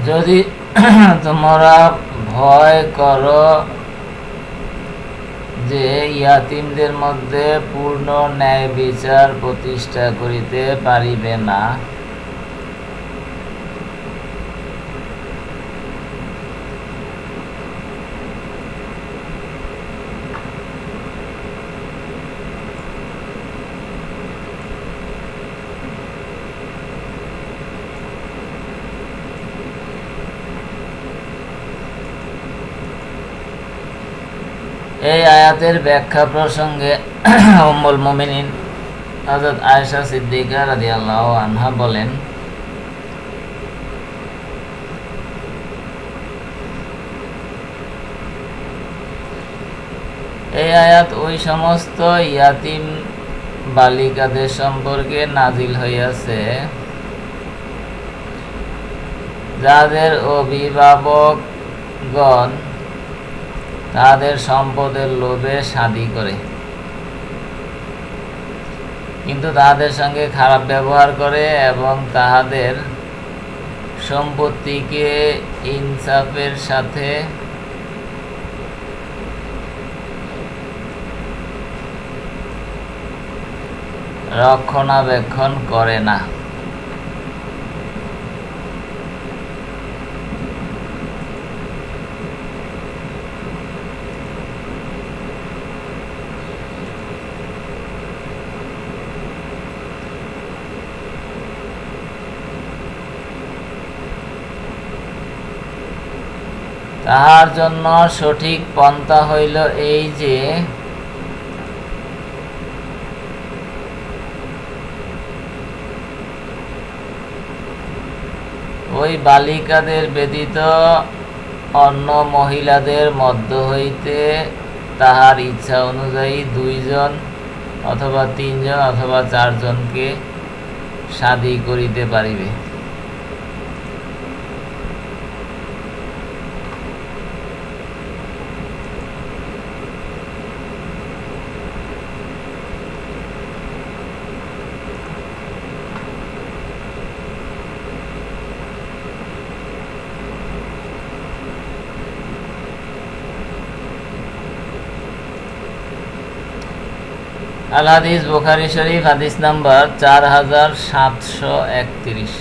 যদি তোমরা ভয় করো যে ইয়াতিমদের মধ্যে পূর্ণ ন্যায় বিচার প্রতিষ্ঠা করিতে পারিবে না এই আয়াতের ব্যাখ্যা প্রসঙ্গে উম্মুল মুমিনিন হযরত আয়েশা সিদ্দিকা রাদিয়াল্লাহু আনহা বলেন, এই আয়াত ওই সমস্ত ইয়াতিম বালিকাদের সম্পর্কে নাজিল হইয়াছে, যাদের অভিভাবকগণ তাদের সম্পদের লোভে শাদি করে। কিন্তু তাহাদের সঙ্গে খারাপ ব্যবহার করে এবং তাহাদের সম্পত্তিকে ইনসাফের সাথে রক্ষণাবেক্ষণ করে না। তাহার জন্য সঠিক পন্থা হইল এই যে, ওই বালিকাদের ব্যতীত অন্য মহিলাদের মধ্য হইতে তাহার ইচ্ছা অনুযায়ী দুইজন অথবা তিনজন অথবা চারজনকে শাদি করিতে পারিবে। আল হাদিস বোখারি শরীফ হাদিস নাম্বার চার হাজার সাতশো একত্রিশ।